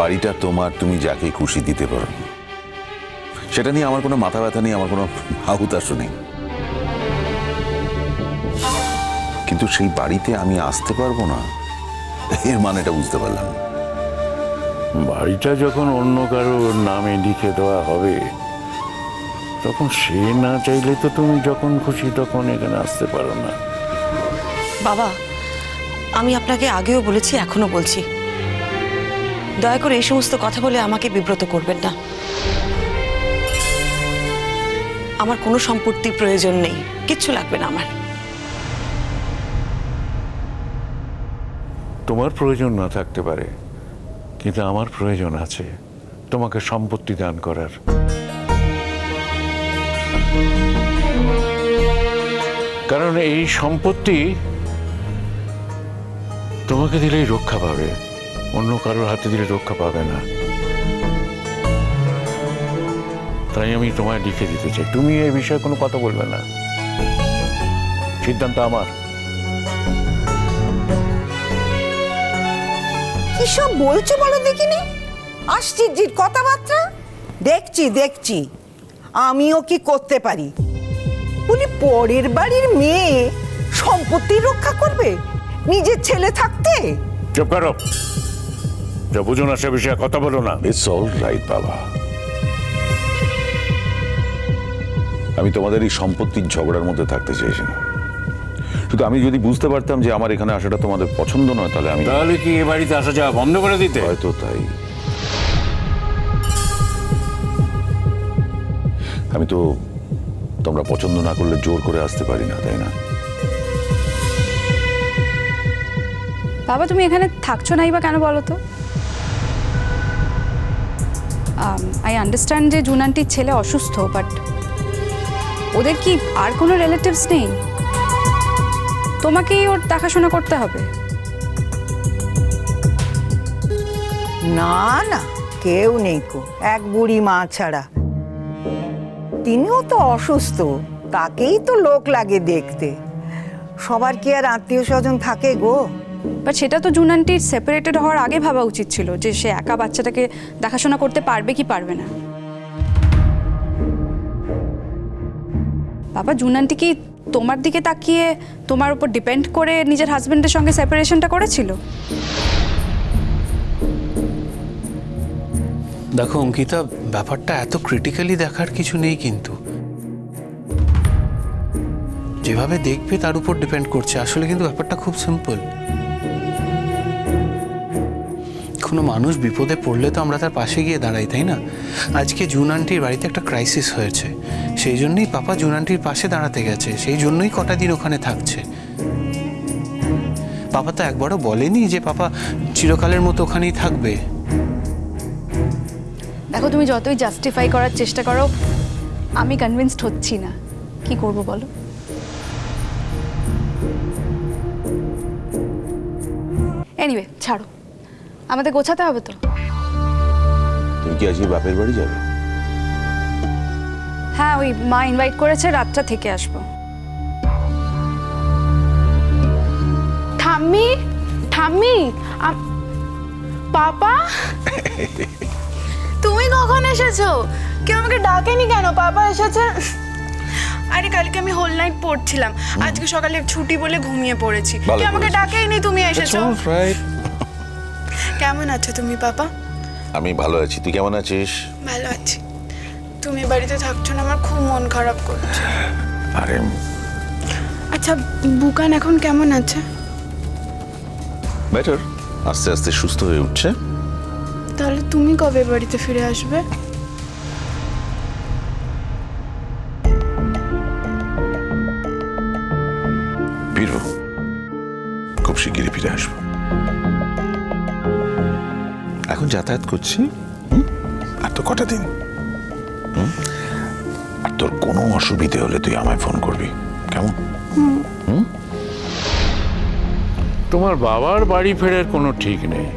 বাড়িটা তোমার তুমি যাকে খুশি দিতে পারো। সেটা নিয়ে আমার কোনো মাথা ব্যথা নেই আমার কোনো হাহুতাশও নেই। কিন্তু সেই বাড়িতে আমি আসতে পারব না এর মানেটা বুঝতে পারলাম বাড়িটা যখন অন্য কারোর নামে লিখে দেওয়া হবে তখন সে না চাইলে তো তুমি যখন খুশি তখন এখানে আসতে পারো না। বাবা আমি আপনাকে আগেও বলেছি এখনও বলছি। দয়া করে এই সমস্ত কথা বলে আমাকে বিব্রত করবেন না। আমার কোনো সম্পত্তির প্রয়োজন নেই। কিচ্ছু লাগবে না আমার। তোমার প্রয়োজন না থাকতে পারে, কিন্তু আমার প্রয়োজন আছে। তোমাকে সম্পত্তি দান করার। কারণ এই সম্পত্তি তোমাকে দিলেই রক্ষা পাবে। অন্য কারোর হাতে দিলে রক্ষা পাবে না। তাই আমি তোমায় লিখে দিতে চাই। তুমি এই বিষয়ে কোনো কথা বলবে না। সিদ্ধান্ত আমার। কি সব বলছো বলো দেখিনি? আশ্চর্যের কথাবার্তা? দেখছি দেখছি। আমিও কি করতে পারি? বলি পরের বাড়ির মেয়ে সম্পত্তি রক্ষা করবে? নিজের ছেলে থাকতে? চুপ করো। যা বুঝো না সে বিষয়ে কথা বলো না। ইটস অল রাইট বাবা। আমি তোমাদের এই সম্পত্তির ঝগড়ার মধ্যে থাকতে চাইছি না। শুধু আমি যদি বুঝতে পারতাম যে আমার এখানে আসাটা তোমাদের পছন্দ নয় তাহলে আমি তাহলে কি এ বাড়িতে আসা যাওয়া বন্ধ করে দিতে? হয়তো তাই। আমি তো তোমরা পছন্দ না করলে জোর করে আসতে পারি না তাই না? বাবা তুমি এখানে থাকছো নাই বা কেন বলো তো? আই আন্ডারস্ট্যান্ড যে জুন আন্টির ছেলে অসুস্থ বাট ওদের কি আর কোনো রিলেটিভস নেই? তোমাকেই ওর দেখাশোনা করতে হবে। না না, কেউ নেই কো, এক বুড়ি মা ছাড়া। তিনিও তো অসুস্থ, তাকেই তো লোক লাগে দেখতে। সবার কি আর আত্মীয় স্বজন থাকে গো? বাট সেটা তো জুন সেপারেটেড হওয়ার আগে ভাবা উচিত ছিল যে সে একা বাচ্চাটাকে দেখাশোনা করতে পারবে কি পারবে না। বাবা, জুন কি তোমার দিকে তাকিয়ে তোমার উপর ডিপেন্ড করে নিজের হাজবেন্ডের সঙ্গে সেপারেশনটা করেছিল? দেখো, অঙ্কিতা, ব্যাপারটা এত ক্রিটিক্যালি দেখার কিছু নেই কিন্তু। যেভাবে দেখবে তার উপর ডিপেন্ড করছে। আসলে কিন্তু ব্যাপারটা খুব সিম্পল কোনো মানুষ বিপদে পড়লে তো আমরা তার পাশে গিয়ে দাঁড়াই, তাই না? আজকে জুন আন্টির বাড়িতে একটা ক্রাইসিস হয়েছে। সেই জন্যই পাপা জুন আন্টির পাশে দাঁড়াতে গেছে, সেই জন্যই কটা দিন ওখানে থাকছে। পাপা তো একবারও বলেনি যে পাপা চিরকালের মতো ওখানেই থাকবে। দেখো, তুমি যতই জাস্টিফাই করার চেষ্টা করো, আমি কনভিন্সড হচ্ছি না। কি করব বলো? এনিওয়ে ছাড়ো। আমাদের গোছাতে হবে তো। তুমি কি আজকে বাপের বাড়ি যাবে? হ্যাঁ ওই মা ইনভাইট করেছে রাতটা থেকে আসব। ঠাম্মি ঠাম্মি পাপা? তুমি কখন এসেছ? কেউ আমাকে ডাকেনি কেন? পাপা এসেছে। আরে কালকে আমি হোল নাইট পড়ছিলাম। আজকে সকালে ছুটি বলে ঘুমিয়ে পড়েছি। কেউ আমাকে। ডাকেইনি তুমি এসেছ. কেমন আছো তুমি পাপা? আমি ভালো আছি। তুই কেমন আছিস? ভালো আছি। তুমি বাড়িতে থাকছো না আমার খুব মন খারাপ করছে। আরে আচ্ছা বুকান এখন কেমন আছে? বেটার আস্তে আস্তে সুস্থ হয়ে উঠছে। তাহলে তুমি কবে বাড়িতে ফিরে আসবে? ফিরবো খুব শিগগিরই ফিরে আসব। এখন যাতায়াত করছি? আর তো কটা দিন? আর তোর কোনো অসুবিধে হলে তুই আমায় ফোন করবি। কেমন? তোমার বাবার বাড়ি ফেরার কোনো ঠিক নেই।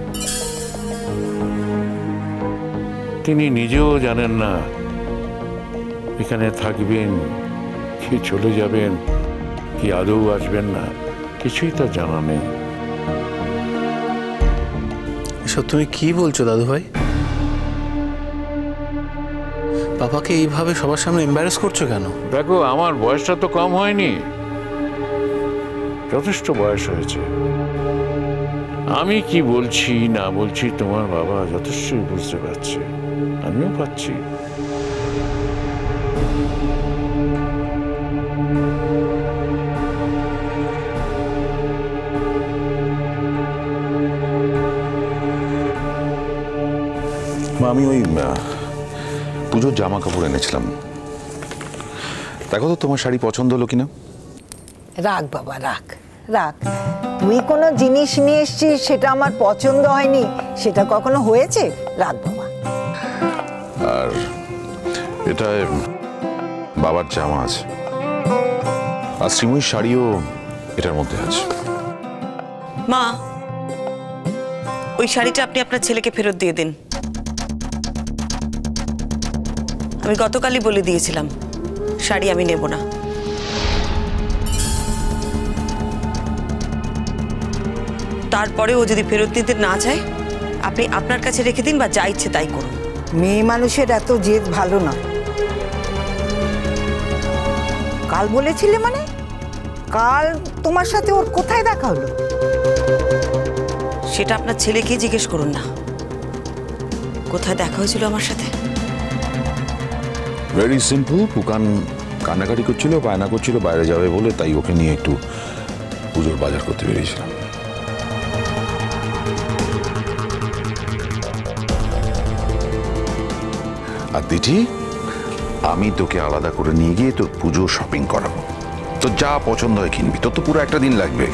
তিনি নিজেও জানেন না এখানে থাকবেন কি চলে যাবেন কি আদৌ আসবেন না কিছুই তো জানা নেই। এসব তুমি কি বলছো দাদু ভাই পাপাকে এইভাবে সবার সামনে এম্বারেস করছ কেন? দেখো, আমার বয়সটা তো কম হয়নি। যথেষ্ট বয়স হয়েছে। আমি কি বলছি, না বলছি, তোমার বাবা যথেষ্টই বুঝতে পারছে। আমিও পাচ্ছি। আমি ওই পুজোর জামা কাপড় এনেছিলাম। দেখো তো তোমার শাড়ি পছন্দ হলো কিনা? রাখ বাবা রাখ রাখ। তুই কোনো জিনিস নিয়ে এসছিস সেটা আমার পছন্দ হয়নি সেটা কখনো হয়েছে? রাখ বাবা। আর এটা বাবার জামা আছে। আর শ্রীময়ীর শাড়িও এটার মধ্যে আছে। মা ওই শাড়িটা আপনি আপনার ছেলেকে ফেরত দিয়ে দিন। আমি গতকালই বলে দিয়েছিলাম শাড়ি আমি নেব না। তারপরে ও যদি ফেরত নিতে না চায় আপনি আপনার কাছে রেখে দিন বা যা ইচ্ছে তাই করুন। মেয়ে মানুষের এত জেদ ভালো না। কাল বলেছিলে মানে? কাল তোমার সাথে ওর কোথায় দেখা হলো? সেটা আপনার ছেলেকেই জিজ্ঞেস করুন না। কোথায় দেখা হয়েছিল আমার সাথে? ভেরি সিম্পল পুকান কান্নাকাটি করছিল, বায়না করছিল, বাইরে যাবে বলে তাই ওকে নিয়ে একটু পুজোর বাজার করতে বেরিয়েছিলাম। আর দিঠি আমি তোকে আলাদা করে নিয়ে গিয়ে তোর পুজো শপিং করাবো। তোর যা পছন্দ হয় কিনবি। তোর তো পুরো একটা দিন লাগবে।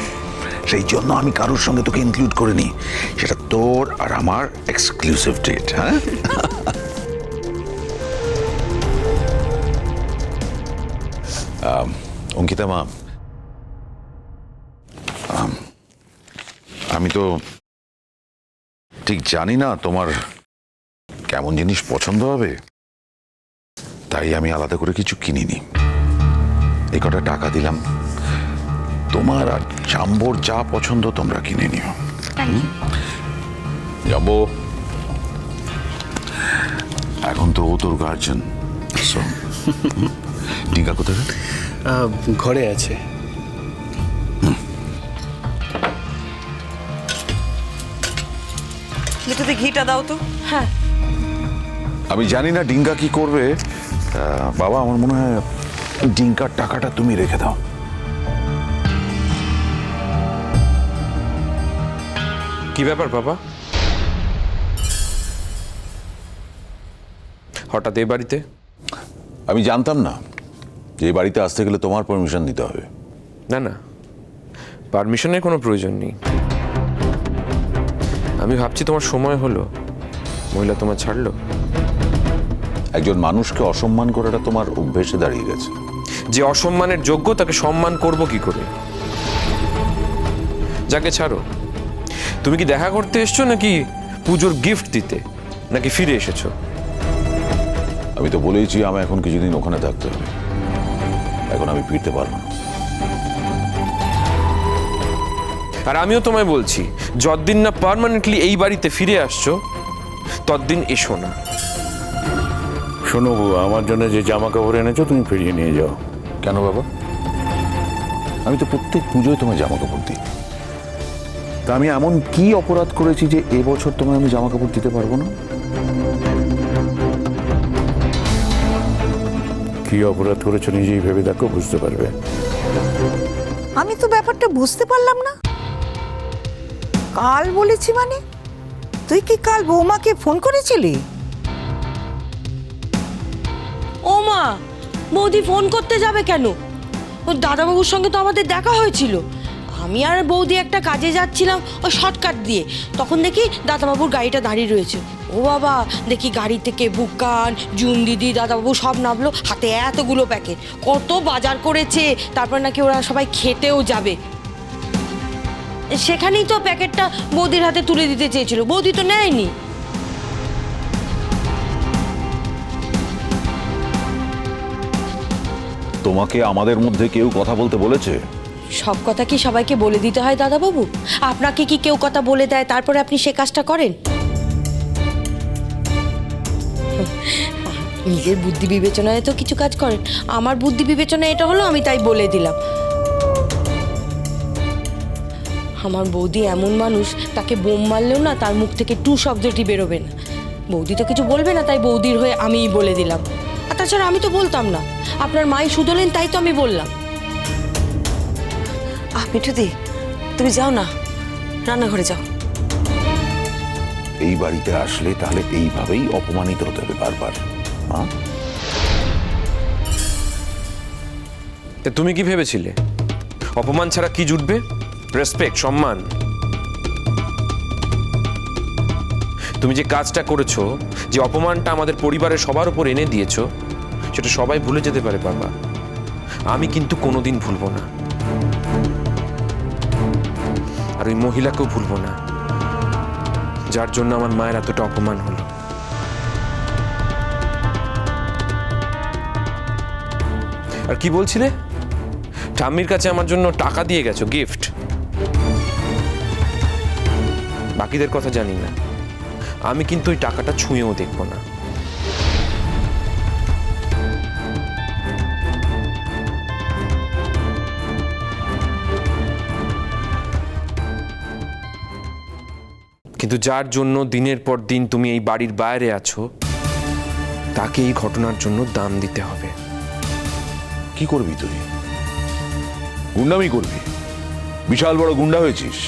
সেই জন্য আমি কারোর সঙ্গে তোকে ইনক্লুড করে নিই সেটা তোর আর আমার এক্সক্লুসিভ ডেট হ্যাঁ? অঙ্কিতা মা আমি তো ঠিক জানি না তোমার কেমন জিনিস পছন্দ হবে। তাই আমি আলাদা করে কিছু কিনিনি। এই কটা টাকা দিলাম। তোমার আর চাম্বর যা পছন্দ তোমরা কিনে নিও। যাব এখন তো ও তোর গার্জেন টিকা কোথায়? আহ, ঘরে আছে। দুটোতে ঘিটা দাও তো। হ্যাঁ। আমি জানি না ডিঙ্কা কি করবে। আহ, বাবা আমার মনে হয় ডিঙ্কার টাকাটা তুমি রেখে দাও। কি ব্যাপার বাবা? হঠাৎ এই বাড়িতে? আমি জানতাম না। যে বাড়িতে আসতে গেলে তোমার পারমিশন দিতে হবে। না না। পারমিশনের কোনো প্রয়োজন নেই। আমি ভাবছি তোমার সময় হলো। মহিলা তোমার ছাড়লো। একজন মানুষকে অসম্মান করাটা তোমার অভ্যেসে দাঁড়িয়ে গেছে। যে অসম্মানের যোগ্য তাকে সম্মান করব কি করে? যাকে ছাড়ো। তুমি কি দেখা করতে এসছো নাকি পুজোর গিফট দিতে? নাকি ফিরে এসেছ? আমি তো বলেইছি আমি এখন কিছুদিন ওখানে থাকতে হবে। এখন আমি ফিরতে পারব না। আর আমিও তোমায় বলছি যতদিন না পার্মানেন্টলি এই বাড়িতে ফিরে আসছো ততদিন এসো না। শোনো বউ, আমার জন্য যে জামা কাপড় এনেছো তুমি ফিরিয়ে নিয়ে যাও। কেন বাবা? আমি তো প্রত্যেক পুজোয় তোমার জামা কাপড় দিই। তা আমি এমন কি অপরাধ করেছি যে এবছর তোমায় আমি জামা কাপড় দিতে পারব না? কি অপরাধ করেছ নিজেই ভেবে দেখো বুঝতে পারবে। আমি তো ব্যাপারটা বুঝতে পারলাম না। কাল বলেছি মানে? তুই কি কাল বৌমাকে ফোন করেছিলি? ও মা বৌদি ফোন করতে যাবে কেন? ও দাদাবাবুর সঙ্গে তো আমাদের দেখা হয়েছিল। আমি আর বৌদি একটা কাজে যাচ্ছিলাম ও শর্টকাট দিয়ে। তখন দেখি দাদাবাবুর গাড়িটা দাঁড়িয়ে রয়েছে। ও বাবা দেখি গাড়ি থেকে বুকান জুন দিদি দাদাবাবু সব নামলো হাতে এতগুলো প্যাকেট। কত বাজার করেছে তারপর নাকি ওরা সবাই খেতেও যাবে। সেখানেই তো প্যাকেটটা বৌদির হাতে তুলে দিতে চেয়েছিল বৌদি তো নেয়নি। তোমাকে আমাদের মধ্যে কেউ কথা বলতে বলেছে? সব কথা কি সবাইকে বলে দিতে হয় দাদাবাবু? আপনাকে কি কেউ কথা বলে দেয় তারপরে আপনি সে কাজটা করেন? নিজের বুদ্ধি বিবেচনায় তো কিছু কাজ করেন। আমার বুদ্ধি বিবেচনা এটা হলো, আমি তাই বলে দিলাম। আমার বৌদি এমন মানুষ, তাকে বোম মারলেও না তার মুখ থেকে টু শব্দটি বেরোবে না। বৌদি তো কিছু বলবে না, তাই বৌদির হয়ে আমিই বলে দিলাম। আর তাছাড়া আমি তো বলতাম না। আপনার মাই শুধলেন তাই তো আমি বললাম। আহ, মিঠুদি, তুমি যাও না। রান্নাঘরে যাও। এই বাড়িতে আসলে তাহলে এইভাবেই অপমানিত হতে হবে বারবার। তা তুমি কি ভেবেছিলে? অপমান ছাড়া কি জুটবে? রেসপেক্ট সম্মান। তুমি যে কাজটা করেছ, যে অপমানটা আমাদের পরিবারের সবার উপর এনে দিয়েছ, সেটা সবাই ভুলে যেতে পারে, বাবা। আমি কিন্তু কোনোদিন ভুলবো না। আর ওই মহিলাকেও ভুলবো না। যার জন্য আমার মায়ের এতটা অপমান হলো। আর কি বলছিলে? ঠাম্মির কাছে আমার জন্য টাকা দিয়ে গেছো গিফট বাকিদের কথা জানি না। আমি কিন্তু ওই টাকাটা ছুঁয়েও দেখব না। কিন্তু যার জন্য দিনের পর দিন তুমি এই বাড়ির বাইরে আছো, তাকে এই ঘটনার জন্য দাম দিতে হবে। কি করবি তুই? গুন্ডামি করবি? বিশাল বড় গুন্ডা হয়েছিস।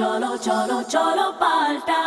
চলো চলো চলো পাল্টা।